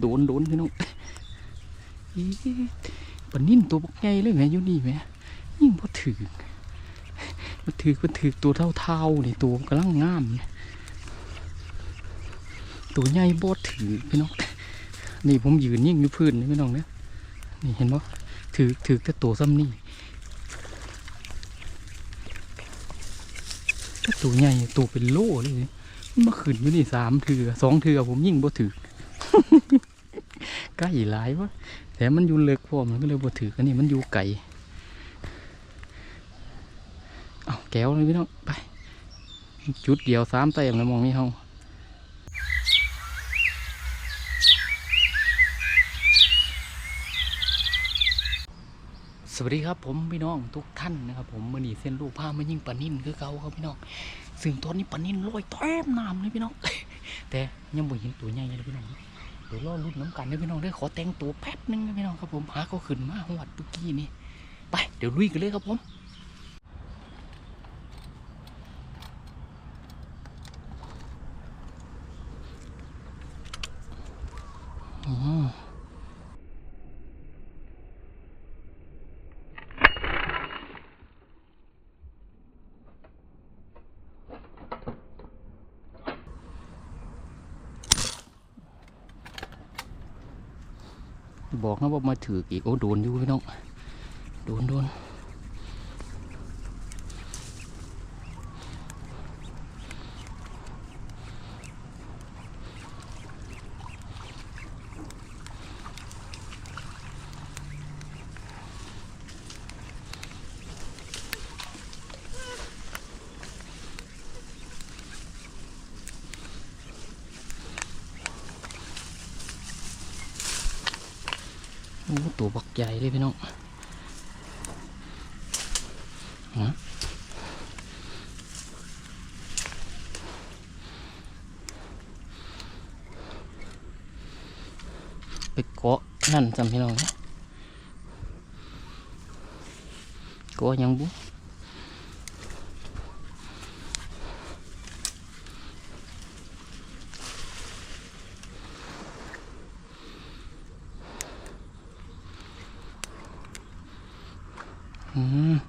โดนโดนพี่น้องอีปนิ่นตัวบักใหญ่เลยแม่อยู่นี่แม่ยิ่งพอถือมันถือมันถือตัวเท่าๆนี่ตัวกำลังงามเนี่ยตัวใหญ่บดถือพี่น้องนี่ผมยืนยิ่งอยู่พื้นนี่พี่น้องเนี่ยนี่เห็นปะถือถือแต่ตัวซ้ำนี่ตัวใหญ่ตัวเป็นโล่เลยมันมาขึ้นอยู่นี่สามเถือสองเถือผมยิ่งบ่ถือ ใกล้หลายวะแต่มันอยู่เล็กพอมันก็เลยบ่ถืออันนี้มันอยู่ไกลเอาแก้วเลยพี่น้องไป จุดเดียวสามเต็มแล้วมองนี่เฮาสวัสดีครับผมพี่น้องทุกท่านนะครับผมมื่อนี้เส้นลูกผ้ามายิ่งปนิ่นคือเก่าครับพี่น้องซึ่งตอนนี้ปนิ่นลอยเต็มน้ำเลยพี่น้องแต่ยังบ่เห็นตัวใหญ่เลยพี่น้อง เดี๋ยวรอรุ่นน้ำกันเด้พี่น้องเด้อขอแต่งตัวแป๊บนึงนะพี่น้องครับผมหาเขาขึ้นมาหวัดเมื่อกี้นี่ไปเดี๋ยวลุยกันเลยครับผม บอกนะว่ามาถืออีกโอ้โดนอยู่พี่น้อง โดนโดน โอ้ตัวบักใหญ่เลยพี่น้องฮะไปเกาะนั่นจำพี่น้องนะเกาะยังบุ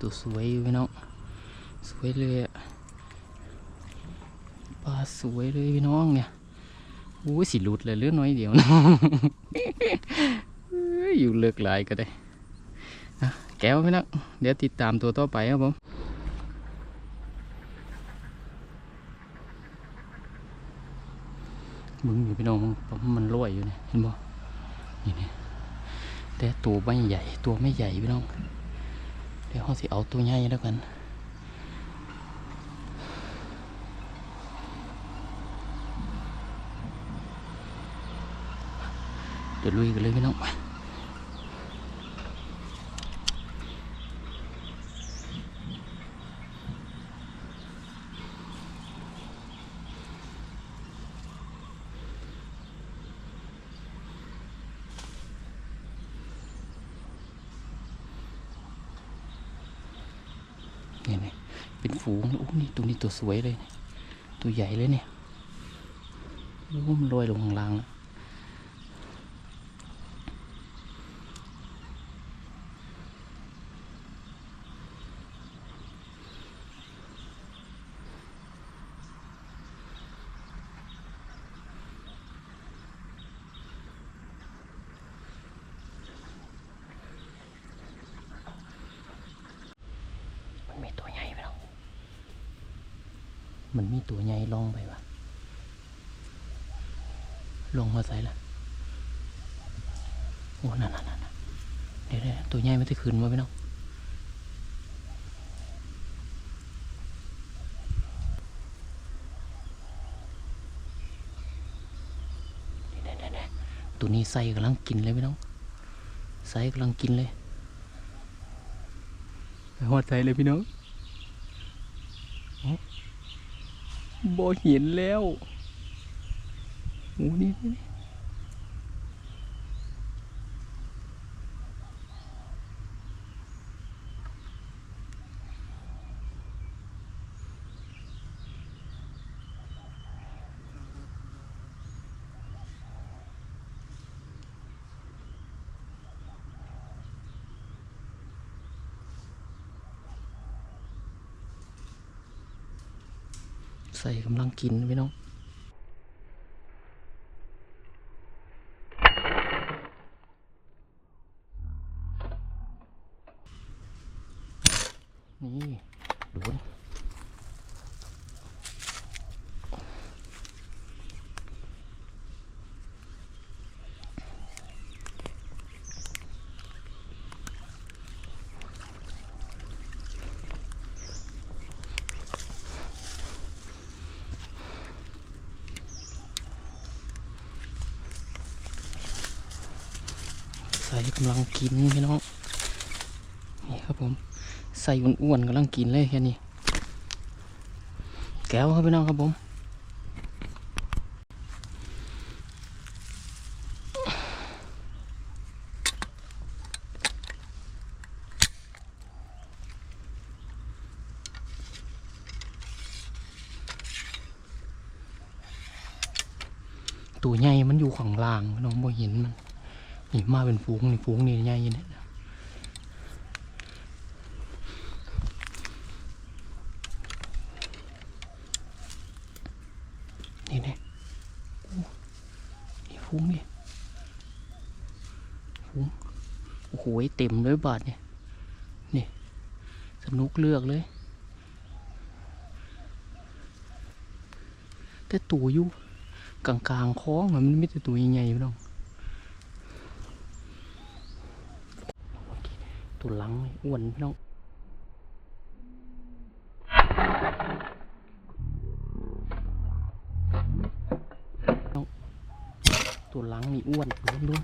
ตัวสวยอยู่พี่น้อง สวยเลยอะปลาสวยเลยพี่น้องเนี่ยโอ้ยสิหลุดเลยเลือน้อยเดียวนะอยู่เลือกหลายก็ได้แก้วพี่น้องเดี๋ยวติดตามตัวต่อไปครับผมมึงอยู่พี่น้องมันลอยอยู่เนี่ยเห็นบ่นี่นี่แต่ตัวไม่ใหญ่ตัวไม่ใหญ่พี่น้อง เดี๋ยวเขาสิเอาตัวใหญ่แล้วกันเดี๋ยวลุยกันเลยพี่น้องนี่นี่ เป็นฝูงโอ้นี่ตัวนี้ตัวสวยเลย ตัวใหญ่เลยเนี่ยโอ้มันลอยลงข้างล่างแล้ว มันมีตัวใหญ่ไปแล้ว มันมีตัวใหญ่ลงไปวะลงมาใส่ละโอ้นั่นนั่นนั่นนั่นเดี๋ยวเดี๋ยวตัวใหญ่ไม่ได้ขึ้นมาไปน้องเดี๋ยวเดี๋ยวเดี๋ยวตัวนี้ไส้กำลังกินเลยพี่น้องไส้กำลังกินเลยไปหอดใจเลยพี่น้อง บ่เห็นแล้วโอ้นี่ ส่กำลังกินพี่น้องนี่ดูน กำลังกินพี่น้อง นี่ครับผม ใส่อ้วนๆกำลังกินเลยแค่นี้ แก้วครับพี่น้องครับผมตัวใหญ่มันอยู่ข้างล่างพี่น้องบ่เห็นมัน นี่มาเป็นฟูงนี่ฟูงนี่ใหญ่เนี่ยนี่เนี่ยนี่ฟุ้งนี่ฟุ้งโอ้โหเต็มเลยบาทเนี่ยนี่สนุกเลือกเลย แต่ตัวอยู่กลางๆคล้องอะมันไม่แต่ตัวใหญ่ๆพี่น้อง ตัวหลังอ้วนพี่น้องตัวหลังนี่อ้วนล้วนล้วน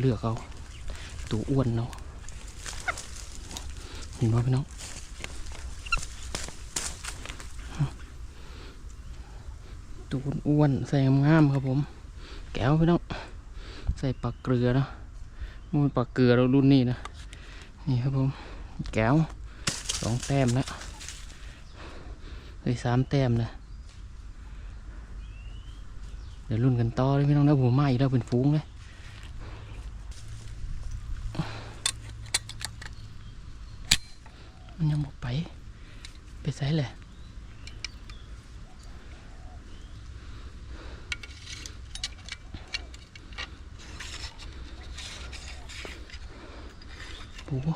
เลือกเอาตัวอ้วนเนาะเห็นไหมพี่น้อง ตัวอ้วนใส่งามๆครับผม แก้วพี่น้องใส่ปลาเกลือนะมันปลาเกลือเรารุ่นนี้นะ นี่ครับผม แก้วสองแต้มนะเลยสามแต้มนะเดี๋ยวรุ่นกันต่อเลยพี่น้องนะหัวไม้แล้วเป็นฟุ้งเลยมันยังบอกไป ไปใส่เลย โอ้โห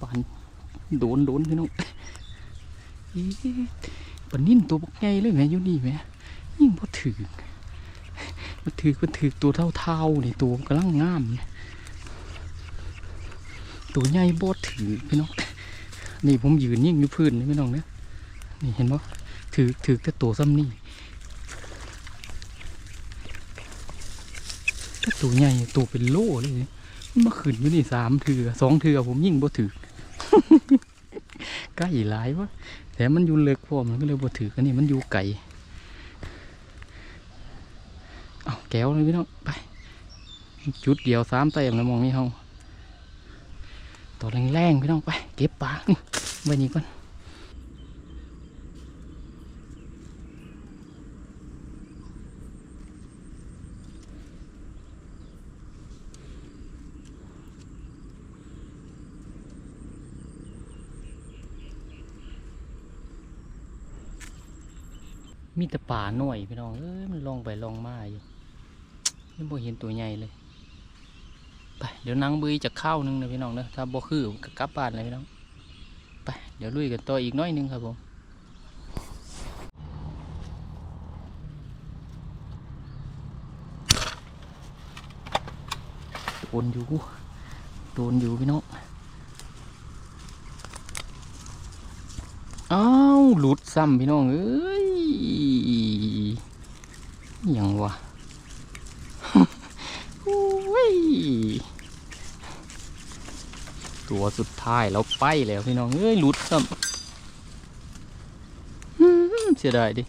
ปาน โดนโดนพี่น้องอีปนิ่นตัวบกใหญ่เลยแม่อยู่นี่แม่ยิ่งพอถือมันถือมันถือตัวเท่าๆนี่ตัวกำลังงามตัวใหญ่บดถือพี่น้องนี่ผมยืนยิ่งอยู่พื้นนี่พี่น้องเนี่ยนี่เห็นปะถือถือแต่ตัวซ้ำนี่ตัวใหญ่ตัวเป็นโล่เลยมันมาขึ้นอยู่นี่สามเถือสองเถือผมยิ่งบ่ถือ ใกล้หลายวะแต่มันอยู่เล็กพอมันก็เลยบ่ถือกันนี่มันอยู่ไก่เอาแก้วเลยพี่น้องไป จุดเดียวสามเต็มแล้วมองนี่เฮาตัวแรงๆพี่น้องไป เก็บปลานี่ไว้นี่ก่อน มีแต่ป่าหน่อยพี่น้องเอ้ยมันลองไปลองมาอยู่ยังบ่เห็นตัวใหญ่เลยไปเดี๋ยวนางบุยจะเข้านึงนะพี่น้องเนอะถ้าบ่คือก็กลับบ้านเลยพี่น้องไปเดี๋ยวลุยกันต่ออีกน้อยนึงครับผมโดนอยู่โดนอยู่พี่น้องอ้าวหลุดซ้ำพี่น้องเอ้ยอิห ยังวะตัวสุดท้ายแล้วไปแล้วพี่น้อง เอ้ยหลุดครับเสียดายดิ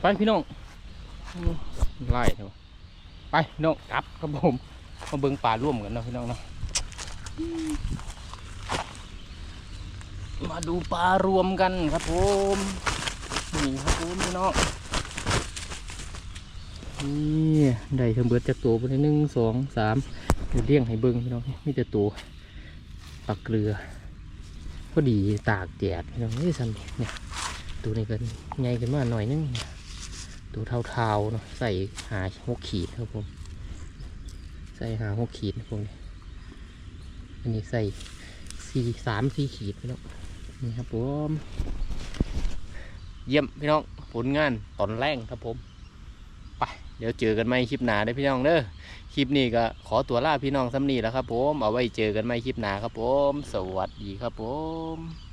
ไปพี่น้องไล่เถอะไปพี่น้องกลับครับผมมาเบิ่งป่าร่วมกันเนาะพี่น้องเนาะ มาดูปลารวมกันครับผมนี่ครับผมพี่น้องนี่ได้ทั้งเบิดจากตัวไปหนึ่งสองสามเดี๋ยวเลี้ยงให้เบิ้งพี่น้องมีแต่ตัวปลาเกลือพอดีตากแดดพี่น้องนี่สันนี่เนี่ยตัวนี้ก็ใหญ่ขึ้นมาหน่อยนึงตัวเทาๆเนาะใส่หาหกขีดครับผม ใส่หาหกขีดนะพวกนี้อันนี้ใส่สี่สามสี่ขีดพี่น้อง นี่ครับผมเยี่ยมพี่น้องผลงานตอนแรกครับผมไปเดี๋ยวเจอกันใหม่คลิปหนาเด้พี่น้องเด้อคลิปนี้ก็ขอตัวลาพี่น้องซ้ำนี่แล้วครับผมเอาไว้เจอกันใหม่คลิปหนาครับผม สวัสดีครับผม